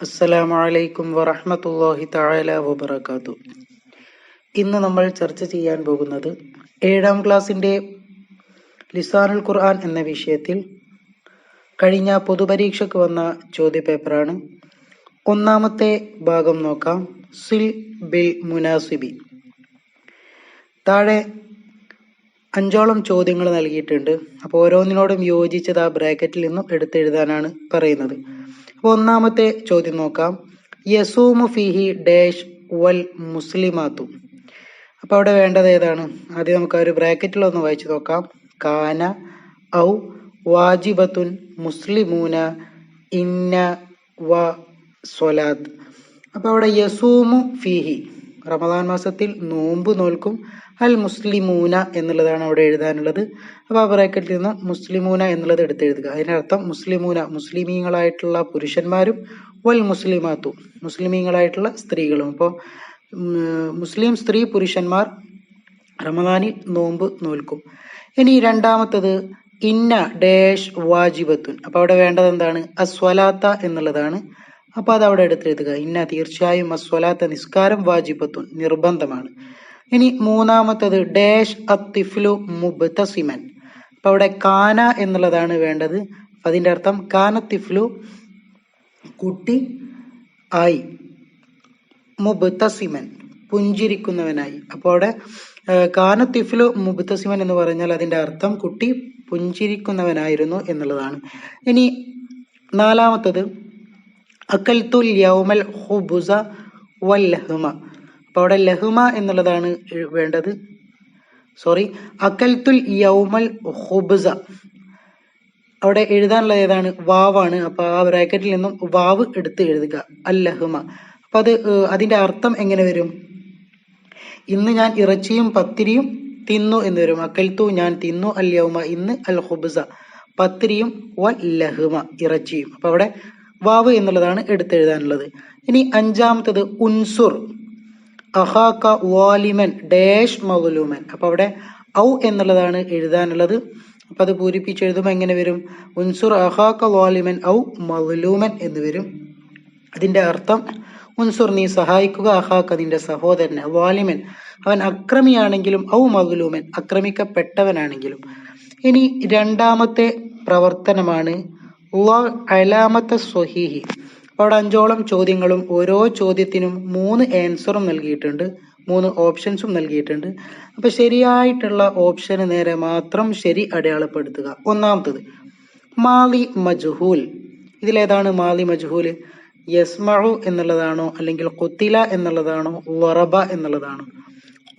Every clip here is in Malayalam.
അസ്സലാമു അലൈക്കും വറഹ്മത്തുള്ളാഹി തആല വബറകാതു ഇന്ന് നമ്മൾ ചർച്ച ചെയ്യാൻ പോകുന്നത് ഏഴാം ക്ലാസ്സിന്റെ ലിസാനുൽ ഖുർആൻ എന്ന വിഷയത്തിൽ കഴിഞ്ഞ പൊതുപരീക്ഷയ്ക്ക് വന്ന ചോദ്യപേപ്പറാണ്. ഒന്നാമത്തെ ഭാഗം നോക്കാം. സിൽ ബിൽ മുനാസിബി. താഴെ അഞ്ചോളം ചോദ്യങ്ങൾ നൽകിയിട്ടുണ്ട്. അപ്പോൾ ഓരോന്നിനോടും യോജിച്ചത് ആ ബ്രാക്കറ്റിൽ നിന്നും എടുത്തെഴുതാനാണ് പറയുന്നത്. അപ്പോൾ ഒന്നാമത്തെ ചോദ്യം നോക്കാം. യസൂമു ഫിഹി ഡേഷ് വൽ മുസ്ലിമാത്തു. അപ്പോൾ അവിടെ വേണ്ടത് ഏതാണ്? ആദ്യം നമുക്ക് ഒരു ബ്രാക്കറ്റിൽ ഒന്ന് വായിച്ചു നോക്കാം. കാന ഔ വാജിബത്തുൻ മുസ്ലിമൂന ഇന്ന വ സ്വലാത്ത്. അപ്പോൾ അവിടെ യസൂമു ഫിഹി റമദാൻ മാസത്തിൽ നോമ്പ് നോൽക്കും. അൽ മുസ്ലിമൂന എന്നുള്ളതാണ് അവിടെ എഴുതാനുള്ളത്. അപ്പോൾ ആ ബ്രാക്കറ്റിൽ നിന്ന് മുസ്ലിമൂന എന്നുള്ളത് എടുത്തെഴുതുക. അതിനർത്ഥം മുസ്ലിമൂന മുസ്ലിമീങ്ങളായിട്ടുള്ള പുരുഷന്മാരും വൽ മുസ്ലിമാത്തു മുസ്ലിമീങ്ങളായിട്ടുള്ള സ്ത്രീകളും. അപ്പോൾ മുസ്ലിം സ്ത്രീ പുരുഷന്മാർ റമദാനിൽ നോമ്പ് നോൽക്കും. ഇനി രണ്ടാമത്തത് ഇന്ന ഡേഷ് വാജിബത്തുൻ. അപ്പോൾ അവിടെ വേണ്ടത് എന്താണ്? അസ്വലാത്ത എന്നുള്ളതാണ്. അപ്പോൾ അത് അവിടെ എടുത്തെഴുതുക. ഇന്ന തീർച്ചയായും അസ്വലാത്ത നിസ്കാരം വാജിബത്തുൻ നിർബന്ധമാണ്. ഇനി മൂന്നാമത്തത് ഡാഷ് അത്തിഫ്ലു മുബ്തസിമൻ. അപ്പോൾ അവിടെ കാന എന്നുള്ളതാണ് വേണ്ടത്. അതിന്റെ അർത്ഥം കാന തിഫ്ലു കുട്ടി ആയി. മുബ്തസിമൻ പുഞ്ചിരിക്കുന്നവനായി. അപ്പോൾ അവിടെ തിഫ്ലു മുബ്തസിമൻ എന്ന് പറഞ്ഞാൽ അതിന്റെ അർത്ഥം കുട്ടി പുഞ്ചിരിക്കുന്നവനായിരുന്നു എന്നുള്ളതാണ്. ഇനി നാലാമത്തത് അക്കൽത്തുൽ യൗമൽ ഹുബുസ വൽ ലഹ്മ അപ്പോൾ അവിടെ ലഹ്മ എന്നുള്ളതാണ് വേണ്ടത്. സോറി അക്കൽത്തുൽ യൗമൽ ഹുബ്സ. അവിടെ എഴുതാനുള്ളത് ഏതാണ്? വാവാണ്. അപ്പോൾ ആ ബ്രാക്കറ്റിൽ നിന്നും വാവ് എടുത്ത് എഴുതുക. അൽ ലഹ്മ. അപ്പോൾ അത് അതിന്റെ അർത്ഥം എങ്ങനെ വരും? ഇന്ന് ഞാൻ ഇറച്ചിയും പത്തിരിയും തിന്നു എന്ന് വരും. അക്കൽത്തു ഞാൻ തിന്നു അൽ യൗമ ഇന്ന് അൽ ഹുബ്സ. പത്തിരിയും വൽ ലഹ്മ ഇറച്ചിയും. അപ്പോൾ അവിടെ വാവ് എന്നുള്ളതാണ് എടുത്തെഴുതാനുള്ളത്. ഇനി അഞ്ചാമത്തത് ഉൻസുർ. അഹാക്ക വാലിമൻ ഡാഷ് മൗലൂമൻ. അപ്പൊ അവിടെ ഔ എന്നുള്ളതാണ് എഴുതാനുള്ളത്. അപ്പൊ അത് പൂരിപ്പിച്ച് എഴുതുമ്പോൾ എങ്ങനെ വരും? ഉൻസുർ അഹാക്ക വാലിമൻ ഔ മൗലൂമൻ എന്ന് വരും. അതിന്റെ അർത്ഥം ഉൻസുർ നീ സഹായിക്കുക അഹാക്ക നിന്റെ സഹോദരനെ. വാലിമൻ അവൻ അക്രമിയാണെങ്കിലും ഔ മൗലൂമൻ അക്രമിക്കപ്പെട്ടവനാണെങ്കിലും. ഇനി രണ്ടാമത്തെ പ്രവർത്തനമാണ് അലാമത്തെ സ്വഹീഹി. അവിടെ അഞ്ചോളം ചോദ്യങ്ങളും ഓരോ ചോദ്യത്തിനും മൂന്ന് ആൻസറും നൽകിയിട്ടുണ്ട്. മൂന്ന് ഓപ്ഷൻസും നൽകിയിട്ടുണ്ട്. അപ്പൊ ശരിയായിട്ടുള്ള ഓപ്ഷന് നേരെ മാത്രം ശരി അടയാളപ്പെടുത്തുക. ഒന്നാമത്തത് മാലി മജ്ഹൂൽ. ഇതിലേതാണ് മാലി മജ്ഹൂൽ യസ്മഹു എന്നുള്ളതാണോ? അല്ലെങ്കിൽ കുത്തില എന്നുള്ളതാണോ? വറബ എന്നുള്ളതാണോ?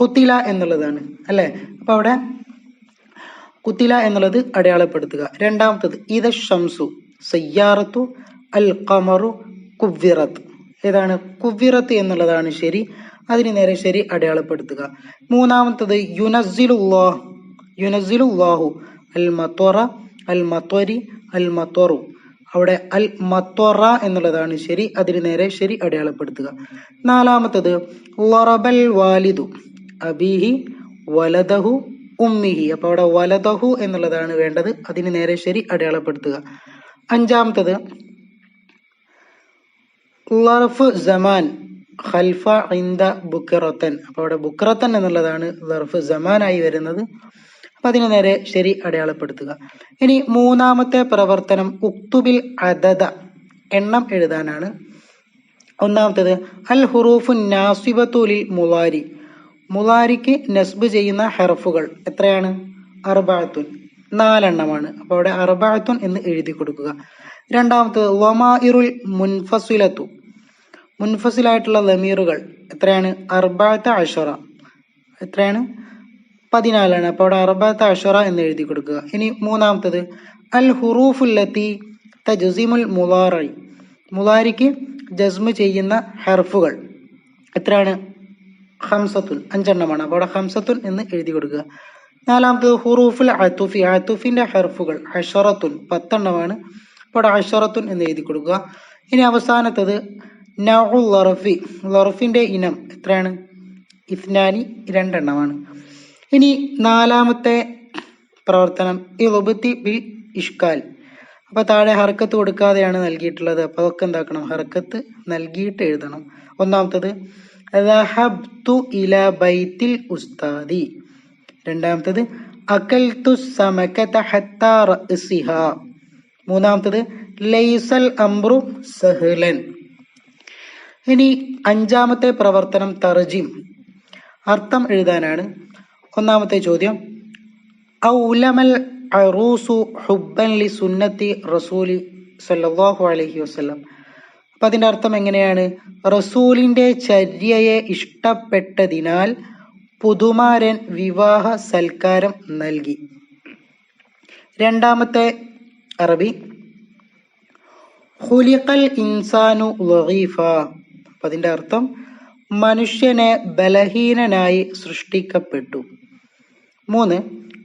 കുത്തില എന്നുള്ളതാണ്. അല്ലേ? അപ്പൊ അവിടെ കുത്തില എന്നുള്ളത് അടയാളപ്പെടുത്തുക. രണ്ടാമത്തത് ഇത ഷംസു സയ്യാറത്തു അൽ ഖമറു കുവ്വിറത്ത് ഏതാണ്? കുവ്വിറത്ത് എന്നുള്ളതാണ് ശരി. അതിന് നേരെ ശരി അടയാളപ്പെടുത്തുക. മൂന്നാമത്തത് യുനസിലു യുനസിലുല്ലാഹു അൽ മത്വറ അൽ മത്വരി അൽ മത്വറു അവിടെ അൽ മത്തോറ എന്നുള്ളതാണ് ശരി. അതിന് നേരെ ശരി അടയാളപ്പെടുത്തുക. നാലാമത്തത് ലറബൽ വാലിദു അബീഹി വലദഹു ഉമ്മിഹി. അപ്പൊ അവിടെ വലദഹു എന്നുള്ളതാണ് വേണ്ടത്. അതിന് നേരെ ശരി അടയാളപ്പെടുത്തുക. അഞ്ചാമത്തത് ലർഫ് സമാൻ ഖൽഫ ഇന്ദ ബുക്കറത്തൻ അപ്പോൾ അവിടെ ബുക്കറത്തൻ എന്നുള്ളതാണ് ലർഫ് ജമാനായി വരുന്നത്. അപ്പൊ അതിന് നേരെ ശരി അടയാളപ്പെടുത്തുക. ഇനി മൂന്നാമത്തെ പ്രവർത്തനം ഉക്തുബിൽ അദദ. എണ്ണം എഴുതാനാണ്. ഒന്നാമത്തേത് അൽ ഹുറൂഫു നാസിബത്തുലിൽ മുലാരി മുലാരിക്ക് നസ്ബ് ചെയ്യുന്ന ഹെർഫുകൾ എത്രയാണ്? അർബാത്തുൻ നാലെണ്ണമാണ്. അപ്പോൾ അവിടെ അർബാത്തുൻ എന്ന് എഴുതി കൊടുക്കുക. രണ്ടാമത്തത് വമാ ഇറുൽ മുൻഫസിലത്തു. മുൻഫസിലായിട്ടുള്ള ലമീറുകൾ എത്രയാണ്? അർബാത്ത അഷറ. എത്രയാണ്? പതിനാലാണ്. അപ്പോൾ അവിടെ അർബാത്ത അഷറ എന്ന് എഴുതി കൊടുക്കുക. ഇനി മൂന്നാമത്തത് അൽ ഹുറൂഫുല്ലത്തി തജസിമുൽ മുലാറി. മുലാരിക്ക് ജസ്മ് ചെയ്യുന്ന ഹർഫുകൾ എത്രയാണ്? ഹംസത്തുൽ അഞ്ചെണ്ണമാണ്. അപ്പോൾ അവിടെ ഹംസത്തുൽ എന്ന് എഴുതി കൊടുക്കുക. നാലാമത്തത് ഹുറൂഫുൽ അത്തുഫി. അതുഫിന്റെ ഹർഫുകൾ അഷറത്തുൻ പത്തെണ്ണമാണ്. അപ്പോൾ അവിടെ അഷറത്തുൻ എന്ന് എഴുതി കൊടുക്കുക. ഇനി അവസാനത്തത് ലറഫിന്റെ ഇനം എത്രയാണ്? ഇസ്നാനി രണ്ടെണ്ണമാണ്. ഇനി നാലാമത്തെ പ്രവർത്തനം ഇളുബത്തി ബിൽ ഇഷ്കാൽ. അപ്പോൾ താഴെ ഹർക്കത്ത് കൊടുക്കാതെയാണ് നൽകിയിട്ടുള്ളത്. അപ്പോൾ അതൊക്കെ എന്താക്കണം? ഹർക്കത്ത് നൽകിയിട്ട് എഴുതണം. ഒന്നാമത്തത് റഹബ്തു ഇല ബൈത്തിൽ ഉസ്താദി രണ്ടാമത്തത് അകൽത്തു സമകത മൂന്നാമത്തത് ലൈസൽ അംറു സഹ്ലൻ ഇനി അഞ്ചാമത്തെ പ്രവർത്തനം തർജിം അർത്ഥം എഴുതാനാണ്. ഒന്നാമത്തെ ചോദ്യം. ഔലമൽ അറൂസു ഹുബ്ബൻ ലി സുന്നത്തി റസൂലി സല്ലാഹു അലഹി വസ്ലം അപ്പൊ അതിന്റെ അർത്ഥം എങ്ങനെയാണ്? റസൂലിന്റെ ചര്യയെ ഇഷ്ടപ്പെട്ടതിനാൽ പുതുമാരൻ വിവാഹ സൽക്കാരം നൽകി. രണ്ടാമത്തെ അറബി. ഹുലിഖൽ ഇൻസാനു വഗീഫ അപ്പൊ അതിന്റെ അർത്ഥം മനുഷ്യനെ ബലഹീനനായി സൃഷ്ടിക്കപ്പെട്ടു. മൂന്ന്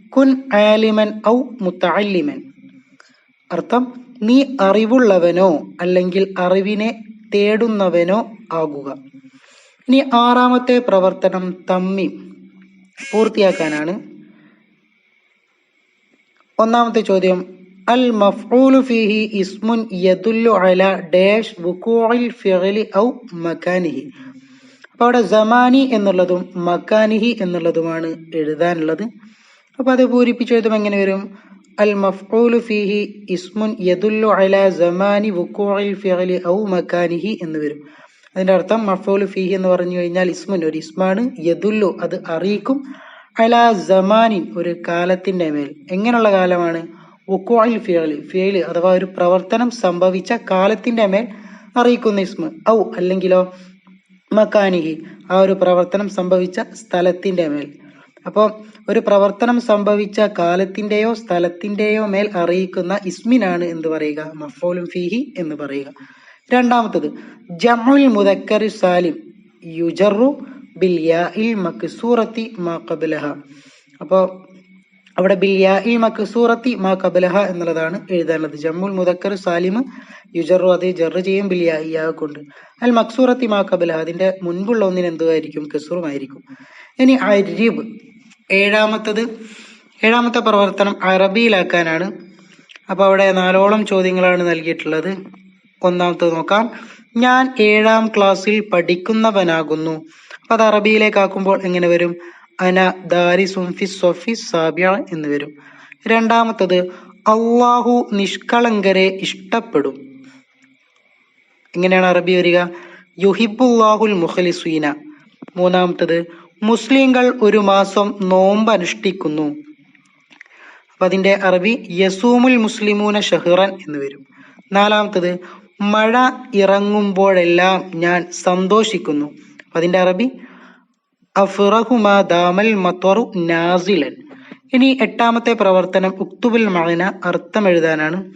കുൻ ആലിമൻ ഔ മുത്തല്ലിമൻ അർത്ഥം നീ അറിവുള്ളവനോ അല്ലെങ്കിൽ അറിവിനെ തേടുന്നവനോ ആകുക. ഇനി ആറാമത്തെ പ്രവർത്തനം തമ്മി പൂർത്തിയാക്കാനാണ്. ഒന്നാമത്തെ ചോദ്യം അൽ മഫ്ഊലു ഫീഹി ഇസ്മുൻ യദുല്ലു ഡാഷ് ഔ മക്കാനിഹി അപ്പോൾ അവിടെ സമാനി എന്നുള്ളതും മക്കാനിഹി എന്നുള്ളതുമാണ് എഴുതാനുള്ളത്. അപ്പോൾ അത് പൂരിപ്പിച്ച് എഴുതുമ്പോൾ എങ്ങനെ വരും? അൽ മഫ്ഊലു ഫീഹി ഇസ്മുൻ യദുല്ലു അല സമാനി വുക്കൂഇൽ ഫിഅലി ഔ മക്കാനിഹി എന്ന് വരും. അതിന്റെ അർത്ഥം മഫ്ഊലു ഫീഹി എന്ന് പറഞ്ഞു കഴിഞ്ഞാൽ ഇസ്മുൻ ഒരു ഇസ്മാണ് യദുല്ലു അത് അറിയിക്കും. അല ജമാനിൻ ഒരു കാലത്തിന്റെ മേൽ. എങ്ങനെയുള്ള കാലമാണ്? വുക്കോയിൽ ഫിയലി ഫിയലി അഥവാ ഒരു പ്രവർത്തനം സംഭവിച്ച കാലത്തിന്റെ മേൽ അറിയിക്കുന്ന ഇസ്മ. ഔ അല്ലെങ്കിലോ മക്കാനിഹി ആ ഒരു പ്രവർത്തനം സംഭവിച്ച സ്ഥലത്തിന്റെ മേൽ. അപ്പോൾ ഒരു പ്രവർത്തനം സംഭവിച്ച കാലത്തിന്റെയോ സ്ഥലത്തിന്റെയോ മേൽ അറിയിക്കുന്ന ഇസ്മിനാണ് എന്ന് പറയുക? മഫോലും ഫിഹി എന്ന് പറയുക. രണ്ടാമത്തത് ജമുൽ മുദക്കറി സാലിം യുജറു ബിൽ യാഇൽ മക്സൂറത്തി മാ ഖബ്ലഹ. അപ്പോൾ അവിടെ സൂറത്തി മക്സൂറത്തി മാ കബലഹ എന്നുള്ളതാണ് എഴുതാനുള്ളത്. ജമ്മുൽ മുദക്കർ സാലിം യുജറു അത് ജറു ചെയ്യും ബിൽ യാ യാ കൊണ്ട് അൽ മക്സൂറത്തി മാ കബലഹ അതിന്റെ മുൻപുള്ള ഒന്നിന് എന്തുമായിരിക്കും കസൂറുമായിരിക്കും. ഇനി അരിബ് ഏഴാമത്തത് ഏഴാമത്തെ പ്രവർത്തനം അറബിയിലാക്കാനാണ്. അപ്പോൾ അവിടെ നാലോളം ചോദ്യങ്ങളാണ് നൽകിയിട്ടുള്ളത്. ഒന്നാമത്തത് നോക്കാം. ഞാൻ ഏഴാം ക്ലാസ്സിൽ പഠിക്കുന്നവനാകുന്നു. അപ്പോൾ അത് അറബിയിലേക്കാക്കുമ്പോൾ എങ്ങനെ വരും? അന ദാരി സുംഫി സൊഫി സാബിയ എന്ന് വരും. രണ്ടാമത്തത് അള്ളാഹു നിഷ്കളങ്കരെ ഇഷ്ടപ്പെടും. ഇങ്ങനെയാണ് അറബി വരിക. യുഹിബുല്ലാഹുൽ മുഖലിസീന. മൂന്നാമത്തത് മുസ്ലിങ്ങൾ ഒരു മാസം നോമ്പ് അനുഷ്ഠിക്കുന്നു. അപ്പൊ അതിന്റെ അറബി യസൂമുൽ മുസ്ലിമൂന ഷഹ്റൻ എന്ന് വരും. നാലാമത്തത് മഴ ഇറങ്ങുമ്പോഴെല്ലാം ഞാൻ സന്തോഷിക്കുന്നു. അതിന്റെ അറബി നാസിലൻ. ഇനി എട്ടാമത്തെ പ്രവർത്തനം ഉക്തുബുൽ മഴന അർത്ഥം എഴുതാനാണ്.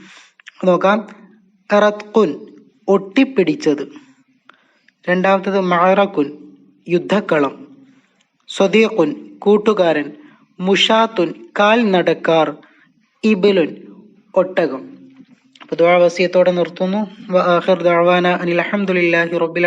നോക്കാം. കറത്കുൻ ഒട്ടിപ്പിടിച്ചത്. രണ്ടാമത്തത് മഴറക്കുൻ യുദ്ധക്കളം. സ്വദീഖുൻ കൂട്ടുകാരൻ. മുഷാത്തുൻ കാൽ നടക്കാർ. ഇബിലുൻ ഒട്ടകം. അപ്പോൾ വസിയത്തോടെ നിർത്തുന്നു. വ ആഖിർ ദഅവാന അനിൽ അൽഹംദുലില്ലാഹി റബ്ബിൽ